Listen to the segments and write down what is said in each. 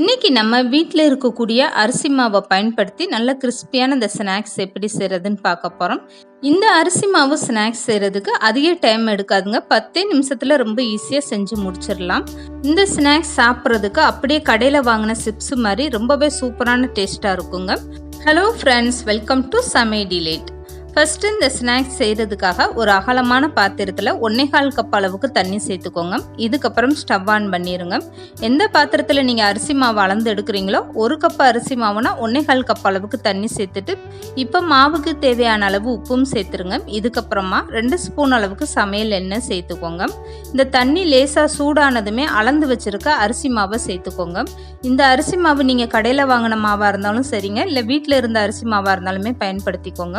இன்னைக்கு நம்ம வீட்டில் இருக்கக்கூடிய அரிசி மாவை பயன்படுத்தி நல்ல கிறிஸ்பியான இந்த ஸ்நாக்ஸ் எப்படி செய்கிறதுன்னு பார்க்க போகிறோம் இந்த அரிசி மாவு ஸ்நாக்ஸ் செய்கிறதுக்கு அதிக டைம் எடுக்காதுங்க. பத்தே நிமிஷத்தில் ரொம்ப ஈஸியாக செஞ்சு முடிச்சிடலாம். இந்த ஸ்நாக்ஸ் சாப்பிட்றதுக்கு அப்படியே கடையில் வாங்கின சிப்ஸ் மாதிரி ரொம்பவே சூப்பரான டேஸ்ட்டாக இருக்குங்க. ஹலோ ஃப்ரெண்ட்ஸ் வெல்கம் டு சமே டிலேட் ஃபஸ்ட்டு இந்த ஸ்நாக்ஸ் செய்கிறதுக்காக ஒரு அகலமான பாத்திரத்தில் ஒன்னேகால் கப் அளவுக்கு தண்ணி சேர்த்துக்கோங்க. இதுக்கப்புறம் ஸ்டவ் ஆன் பண்ணிடுங்க எந்த பாத்திரத்தில் நீங்கள் அரிசி மாவு அளந்து எடுக்கிறீங்களோ ஒரு கப் அரிசி மாவுனா ஒன்னேகால் கப் அளவுக்கு தண்ணி சேர்த்துட்டு இப்போ மாவுக்கு தேவையான அளவு உப்பும் சேர்த்துருங்க. இதுக்கப்புறமா ரெண்டு ஸ்பூன் அளவுக்கு சமையல் எண்ணெய் சேர்த்துக்கோங்க. இந்த தண்ணி லேசாக சூடானதுமே அளந்து வச்சுருக்க அரிசி மாவை சேர்த்துக்கோங்க. இந்த அரிசி மாவு நீங்கள் கடையில் வாங்கின மாவாக இருந்தாலும் சரிங்க இல்லை வீட்டில் இருந்த அரிசி மாவாக இருந்தாலுமே பயன்படுத்திக்கோங்க.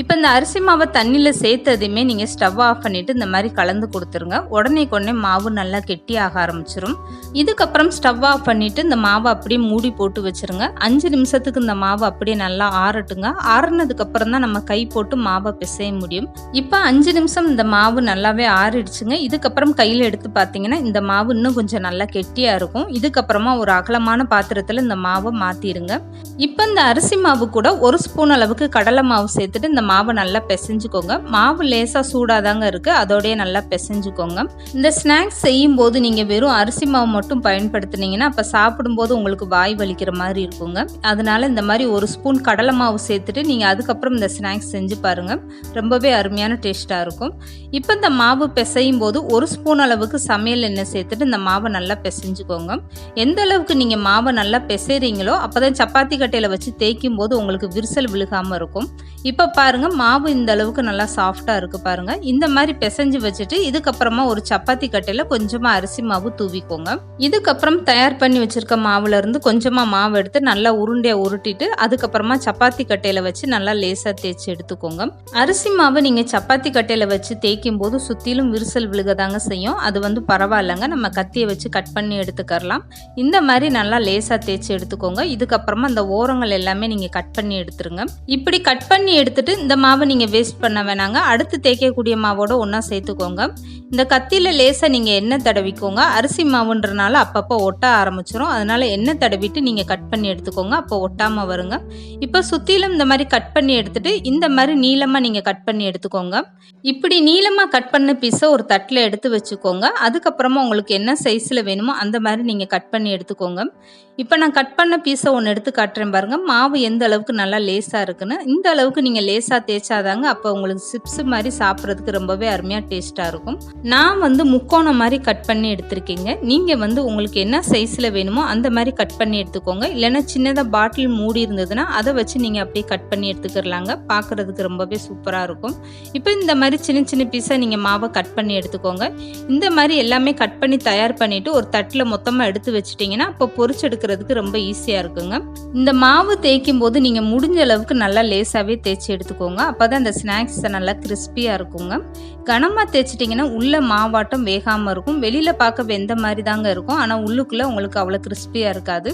இப்போ இந்த அரிசி மாவை தண்ணியில் சேர்த்ததுமே நீங்கள் ஸ்டவ் ஆஃப் பண்ணிவிட்டு இந்த மாதிரி கலந்து கொடுத்துருங்க. உடனே கொண்டே மாவு நல்லா கெட்டியாக ஆரம்பிச்சிரும். இதுக்கப்புறம் ஸ்டவ் ஆஃப் பண்ணிவிட்டு இந்த மாவை அப்படியே மூடி போட்டு வச்சுருங்க. அஞ்சு நிமிஷத்துக்கு இந்த மாவு அப்படியே நல்லா ஆறட்டுங்க. ஆறுனதுக்கப்புறம் தான் நம்ம கை போட்டு மாவை பிசைய முடியும். இப்போ அஞ்சு நிமிஷம் இந்த மாவு நல்லாவே ஆறிடுச்சுங்க. இதுக்கப்புறம் கையில் எடுத்து பார்த்தீங்கன்னா இந்த மாவு இன்னும் கொஞ்சம் நல்லா கெட்டியாக இருக்கும். இதுக்கப்புறமா ஒரு அகலமான பாத்திரத்தில் இந்த மாவை மாற்றிடுங்க இப்போ இந்த அரிசி மாவு கூட ஒரு ஸ்பூன் அளவுக்கு கடலை மாவு சேர்த்துட்டு இந்த மாவை நல்லா பிசைஞ்சுக்கோங்க. மாவு லேசாக சூடாக தாங்க இருக்குது அதோடய நல்லா பிசைஞ்சுக்கோங்க. இந்த ஸ்நாக்ஸ் செய்யும் போது நீங்கள் வெறும் அரிசி மாவு மட்டும் பயன்படுத்துனீங்கன்னா அப்போ சாப்பிடும்போது உங்களுக்கு வாய் வலிக்கிற மாதிரி இருக்குங்க. அதனால இந்த மாதிரி ஒரு ஸ்பூன் கடலை மாவு சேர்த்துட்டு நீங்கள் அதுக்கப்புறம் இந்த ஸ்நாக்ஸ் செஞ்சு பாருங்கள் ரொம்பவே அருமையான டேஸ்ட்டாக இருக்கும். இப்போ இந்த மாவு பிசையும் போது ஒரு ஸ்பூன் அளவுக்கு சமையல் எண்ணெய் சேர்த்துட்டு இந்த மாவை நல்லா பிசைஞ்சுக்கோங்க. எந்த அளவுக்கு நீங்கள் மாவை நல்லா பிசைறீங்களோ அப்போ தான் சப்பாத்தி கட்டையில் வச்சு தேய்க்கும் போது உங்களுக்கு விரிசல் விழுகாமல் இருக்கும். இப்போ பாருங்கள் மாவு இந்த அளவுக்கு நல்லா சாஃப்டாக இருக்குது பாருங்கள் இந்த மாதிரி பிசைஞ்சு வச்சுட்டு இதுக்கப்புறமா ஒரு சப்பாத்தி கட்டையில் கொஞ்சமாக அரிசி மாவு தூவிக்கோங்க. இதுக்கப்புறம் தயார் பண்ணி வச்சுருக்க மாவுலேருந்து கொஞ்சமாக மாவு எடுத்து நல்லா உருண்டையாக உருட்டிட்டு அதுக்கப்புறமா சப்பாத்தி கட்டையில் வச்சு நல்லா லேசாக தேய்ச்சி எடுத்துக்கோங்க. அரிசி மாவு நீங்கள் சப்பாத்தி கட்டையில் வச்சு தேய்க்கும் போது சுற்றிலும் விரிசல் விழுகதாங்க செய்யும். அது வந்து பரவாயில்லைங்க. நம்ம கத்தியை வச்சு கட் பண்ணி எடுத்துக்கலாம் இந்த மாதிரி நல்லா லேசாக தேய்ச்சி எடுத்துக்கோங்க. இதுக்கப்புறமா அந்த ஓரங்கள் எல்லாமே நீங்கள் கட் பண்ணி எடுத்துருங்க. இப்படி கட் பண்ணி எடுத்துட்டு இந்த மாவை நீங்கள் வேஸ்ட் பண்ண வேணாங்க. அடுத்து தேய்க்கக்கூடிய மாவோட ஒன்றா சேர்த்துக்கோங்க. இந்த கத்தியில் லேசாக நீங்கள் எண்ணெய் தடவிக்கோங்க. அரிசி மாவுன்றனால அப்பப்போ ஒட்ட ஆரம்பிச்சிரும். அதனால் எண்ணெய் தடவிட்டு நீங்கள் கட் பண்ணி எடுத்துக்கோங்க. அப்போ ஒட்டாமல் வருங்க. இப்போ சுற்றிலும் இந்த மாதிரி கட் பண்ணி எடுத்துட்டு இந்த மாதிரி நீளமாக நீங்கள் கட் பண்ணி எடுத்துக்கோங்க. இப்படி நீளமாக கட் பண்ண பீஸை ஒரு தட்டில் எடுத்து வச்சுக்கோங்க. அதுக்கப்புறமா உங்களுக்கு என்ன சைஸில் வேணுமோ அந்த மாதிரி நீங்கள் கட் பண்ணி எடுத்துக்கோங்க. இப்போ நான் கட் பண்ண பீஸை ஒன்று எடுத்து காட்டுறேன் பாருங்கள் மாவு எந்த அளவுக்கு நல்லா லேஸாக இருக்குன்னு. இந்த அளவுக்கு நீங்கள் லேஸாக தேய்ச்சாதாங்க அப்போ உங்களுக்கு சிப்ஸ் மாதிரி சாப்பிட்றதுக்கு ரொம்பவே அருமையாக டேஸ்ட்டாக இருக்கும். நான் வந்து முக்கோணம் மாதிரி கட் பண்ணி எடுத்திருக்கீங்க. நீங்கள் வந்து உங்களுக்கு என்ன சைஸில் வேணுமோ அந்த மாதிரி கட் பண்ணி எடுத்துக்கோங்க. இல்லைன்னா சின்னதாக பாட்டில் மூடி இருந்ததுன்னா அதை வச்சு நீங்கள் அப்படியே கட் பண்ணி எடுத்துக்கிறலாங்க. பார்க்குறதுக்கு ரொம்பவே சூப்பராக இருக்கும். இப்போ இந்த மாதிரி சின்ன சின்ன பீஸாக நீங்கள் மாவை கட் பண்ணி எடுத்துக்கோங்க. இந்த மாதிரி எல்லாமே கட் பண்ணி தயார் பண்ணிவிட்டு ஒரு தட்டில் மொத்தமாக எடுத்து வச்சிட்டிங்கன்னா அப்போ பொரிச்சு எடுக்கிறதுக்கு ரொம்ப ஈஸியாக இருக்குங்க. இந்த மாவு தேய்க்கும் போது நீங்கள் முடிஞ்ச அளவுக்கு நல்லா லேசாகவே தேய்ச்சி எடுத்துக்கோங்க. அப்போ தான் அந்த ஸ்நாக்ஸ் நல்லா கிறிஸ்பியாக இருக்குங்க. கனமாக தேய்ச்சிட்டிங்கன்னா உள்ளே மாவாட்டம் வேகாமல் இருக்கும். வெளியில் பார்க்க வெந்த மாதிரி தாங்க இருக்கும். ஆனால் உள்ளுக்குள்ளே உங்களுக்கு அவ்வளோ கிறிஸ்பியாக இருக்காது.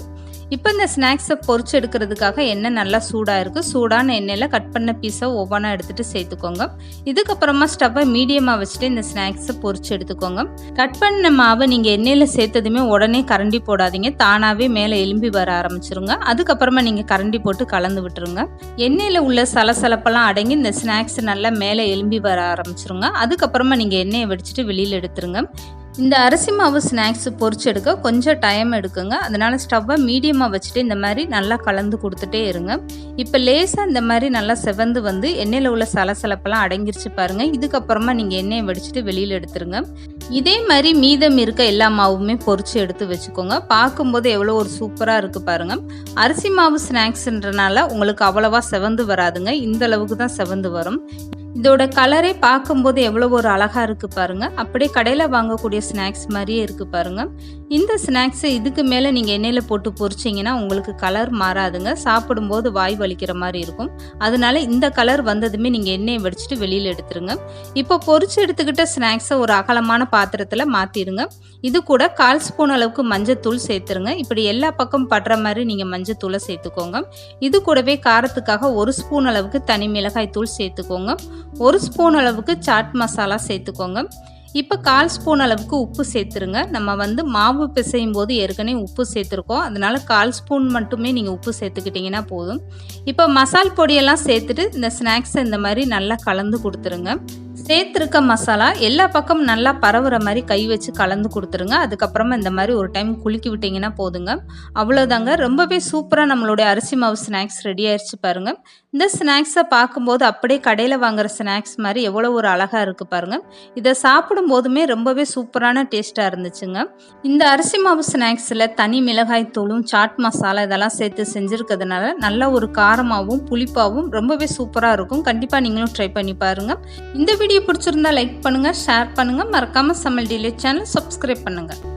இப்போ இந்த ஸ்நாக்ஸை பொறிச்சு எடுக்கிறதுக்காக எண்ணெய் நல்லா சூடாக இருக்குது சூடான எண்ணெயில் கட் பண்ண பீஸை ஒவ்வொன்றா எடுத்துகிட்டு சேர்த்துக்கோங்க. இதுக்கப்புறமா ஸ்டவ்வை மீடியமாக வச்சுட்டு இந்த ஸ்நாக்ஸை பொறிச்சு எடுத்துக்கோங்க. கட் பண்ண மாவை நீங்கள் எண்ணெயில் சேர்த்ததுமே உடனே கரண்டி போடாதீங்க. தானாகவே மேலே எலும்பி வர ஆரம்பிச்சிருங்க. அதுக்கப்புறமா நீங்கள் கரண்டி போட்டு கலந்து விட்டுருங்க. எண்ணெயில் உள்ள சலசலப்பெல்லாம் அடங்கி இந்த ஸ்நாக்ஸ் நல்லா மேலே எலும்பி வர ஆரம்பிச்சிருங்க. அதுக்கப்புறமா நீங்கள் எண்ணெயை வெடிச்சிட்டு வெளியில் எடுத்துருங்க. இந்த அரிசி மாவு ஸ்நாக்ஸ் பொரிச்சு எடுக்க கொஞ்சம் டைம் எடுக்குங்க. அதனால் ஸ்டவ்வை மீடியமாக வச்சுட்டு இந்த மாதிரி நல்லா கலந்து கொடுத்துட்டே இருங்க. இப்போ லேசாக இந்த மாதிரி நல்லா செவந்து வந்து எண்ணெயில் உள்ள சலசலப்பெல்லாம் அடங்கிருச்சு பாருங்கள் இதுக்கப்புறமா நீங்கள் எண்ணெயை வடிச்சிட்டு வெளியில் எடுத்துருங்க. இதே மாதிரி மீதம் இருக்க எல்லா மாவுமே பொரித்து எடுத்து வச்சுக்கோங்க. பார்க்கும்போது எவ்வளோ ஒரு சூப்பராக இருக்குது பாருங்கள் அரிசி மாவு ஸ்நாக்ஸ்ன்றனால உங்களுக்கு அவ்வளோவா செவந்து வராதுங்க. இந்த அளவுக்கு தான் செவந்து வரும். இதோட கலரே பார்க்கும்போது எவ்வளோ ஒரு அழகாக இருக்குது பாருங்கள் அப்படியே கடையில் வாங்கக்கூடிய ஸ்நாக்ஸ் மாதிரியே இருக்குது பாருங்கள் இந்த ஸ்நாக்ஸை இதுக்கு மேலே நீங்கள் எண்ணெயில் போட்டு பொரிச்சிங்கன்னா உங்களுக்கு கலர் மாறாதுங்க. சாப்பிடும்போது வாய் வலிக்கிற மாதிரி இருக்கும். அதனால இந்த கலர் வந்ததுமே நீங்கள் எண்ணெயை வடிச்சிட்டு வெளியில் எடுத்துருங்க. இப்போ பொரிச்சு எடுத்துக்கிட்ட ஸ்நாக்ஸை ஒரு அகலமான பாத்திரத்தில் மாற்றிடுங்க இது கூட கால் ஸ்பூன் அளவுக்கு மஞ்சத்தூள் சேர்த்துருங்க. இப்படி எல்லா பக்கம் படுற மாதிரி நீங்கள் மஞ்சத்தூளை சேர்த்துக்கோங்க. இது கூடவே காரத்துக்காக ஒரு ஸ்பூன் அளவுக்கு தனி மிளகாய் தூள் சேர்த்துக்கோங்க. ஒரு ஸ்பூன் அளவுக்கு சாட் மசாலா சேர்த்துக்கோங்க. இப்போ கால் ஸ்பூன் அளவுக்கு உப்பு சேர்த்துருங்க. நம்ம வந்து மாவு பிசையும் போது ஏற்கனவே உப்பு சேர்த்துருக்கோம். அதனால கால் ஸ்பூன் மட்டுமே நீங்கள் உப்பு சேர்த்துக்கிட்டிங்கன்னா போதும். இப்போ மசால் பொடியெல்லாம் சேர்த்துட்டு இந்த ஸ்நாக்ஸை இந்த மாதிரி நல்லா கலந்து கொடுத்துருங்க. சேர்த்துருக்க மசாலா எல்லா பக்கமும் நல்லா பரவுற மாதிரி கை வச்சு கலந்து கொடுத்துருங்க. அதுக்கப்புறமா இந்த மாதிரி ஒரு டைம் குலுக்கி விட்டிங்கன்னா போதுங்க. அவ்வளோதாங்க ரொம்பவே சூப்பராக நம்மளுடைய அரிசி மாவு ஸ்நாக்ஸ் ரெடி ஆயிடுச்சு பாருங்க. இந்த ஸ்நாக்ஸை பார்க்கும்போது அப்படியே கடையில் வாங்குற ஸ்நாக்ஸ் மாதிரி எவ்வளோ ஒரு அழகாக இருக்குது பாருங்கள் இதை சாப்பிடும் போதுமே ரொம்பவே சூப்பரான டேஸ்ட்டாக இருந்துச்சுங்க. இந்த அரிசி மாவு ஸ்நாக்ஸில் தனி மிளகாய் தூளும் சாட் மசாலா இதெல்லாம் சேர்த்து செஞ்சுருக்கிறதுனால நல்ல ஒரு காரமாகவும் புளிப்பாகவும் ரொம்பவே சூப்பராக இருக்கும். கண்டிப்பாக நீங்களும் ட்ரை பண்ணி பாருங்கள் இந்த வீடியோ பிடிச்சிருந்தா லைக் பண்ணுங்கள் ஷேர் பண்ணுங்கள் மறக்காமல் சமையல் டிலே சேனல் சப்ஸ்கிரைப் பண்ணுங்கள்